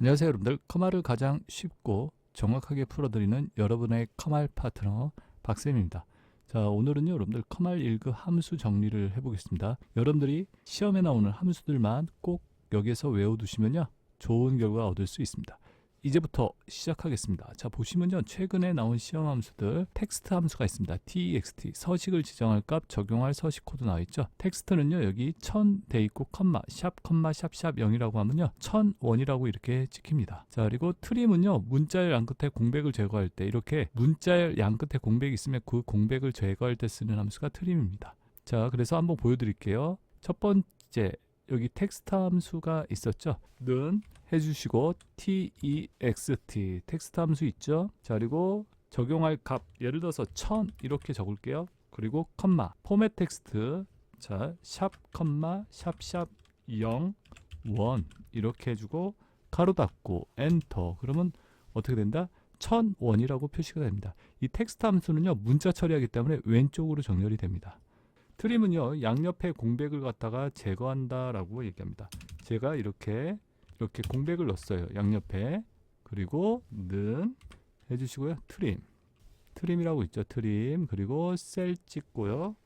안녕하세요 여러분들. 커마를 가장 쉽고 정확하게 풀어드리는 여러분의 커말 파트너 박쌤입니다. 자 오늘은요 여러분들 커말 1급 함수 정리를 해보겠습니다. 여러분들이 시험에 나오는 함수들만 꼭 여기에서 외워두시면요 좋은 결과 얻을 수 있습니다 이제부터 시작하겠습니다. 자 보시면요 최근에 나온 시험 함수들 텍스트 함수가 있습니다. text 서식을 지정할 값 적용할 서식 코드 나와 있죠. 텍스트는요 여기 1000돼 있고 컴마 샵 컴마 샵샵 0이라고 하면요 1001이라고 이렇게 찍힙니다. 자 그리고 트림은요 문자열 양 끝에 공백을 제거할 때 이렇게 문자열 양 끝에 공백이 있으면 그 공백을 제거할 때 쓰는 함수가 트림입니다. 자 그래서 한번 보여드릴게요. 첫 번째 여기 텍스트 함수가 있었죠. 는 해주시고 text 텍스트 함수 있죠. 자 그리고 적용할 값 예를 들어서 1000 이렇게 적을게요. 그리고 컴마 포맷 텍스트 자샵 컴마 샵샵 0 1 이렇게 해주고 가로 닫고 엔터 그러면 어떻게 된다? 1001이라고 표시가 됩니다. 이 텍스트 함수는요 문자 처리하기 때문에 왼쪽으로 정렬이 됩니다. 트림은요 양옆에 공백을 갖다가 제거한다라고 얘기합니다. 제가 이렇게 이렇게 공백을 넣었어요. 양옆에. 그리고 는 해주시고요. 트림. 트림이라고 있죠. 트림. 그리고 셀 찍고요.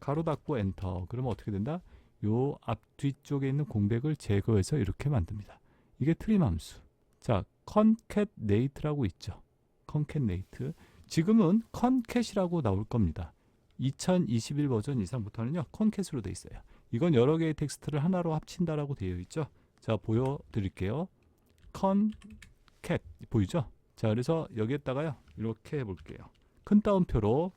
가로 닫고 엔터. 그러면 어떻게 된다? 요 앞 뒤쪽에 있는 공백을 제거해서 이렇게 만듭니다. 이게 트림 함수. 자 concatenate라고 있죠. concatenate. 지금은 concat이라고 나올 겁니다. 2021 버전 이상부터는요 concate로 돼 있어요. 이건 여러 개의 텍스트를 하나로 합친다라고 되어 있죠 자 보여드릴게요. concat 보이죠? 자 그래서 여기에다가요 이렇게 해볼게요. 큰 따옴표로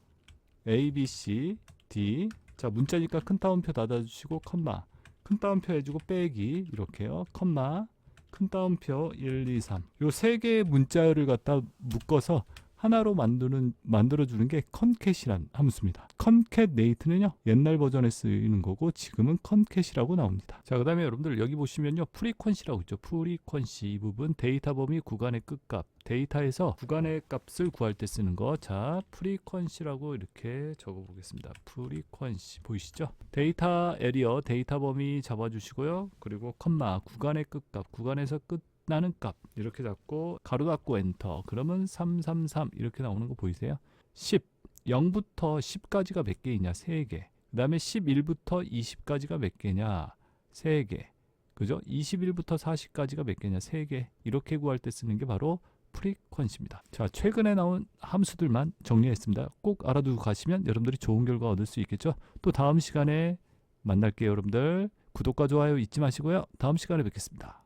A, B, C, D. 자 문자니까 큰 따옴표 닫아주시고 컴마. 큰 따옴표 해주고 빼기. 이렇게요. 컴마. 큰 따옴표 1, 2, 3 요 세 개의 문자를 갖다 묶어서 하나로 만드는 만들어 주는 게 컨캣이란 함수입니다. 컨캣 네이트는요 옛날 버전에 쓰이는 거고 지금은 컨캣이라고 나옵니다. 자 그다음에 여러분들 여기 보시면요 프리퀀시라고 있죠. 프리퀀시 이 부분 데이터 범위 구간의 끝값 데이터에서 구간의 값을 구할 때 쓰는 거. 자 프리퀀시라고 이렇게 적어 보겠습니다. 프리퀀시 보이시죠? 데이터 에리어 데이터 범위 잡아 주시고요. 그리고 컴마 구간의 끝값 구간에서 끝 나는 값 이렇게 잡고 가로 닫고 엔터 그러면 333 이렇게 나오는 거 보이세요? 10 0부터 10까지가 몇 개이냐? 3개. 그 다음에 11부터 20까지가 몇 개냐? 3개. 그죠? 21부터 40까지가 몇 개냐? 3개. 이렇게 구할 때 쓰는 게 바로 프리퀀시입니다. 자 최근에 나온 함수들만 정리했습니다. 꼭 알아두고 가시면 여러분들이 좋은 결과 얻을 수 있겠죠? 또 다음 시간에 만날게요 여러분들. 구독과 좋아요 잊지 마시고요. 다음 시간에 뵙겠습니다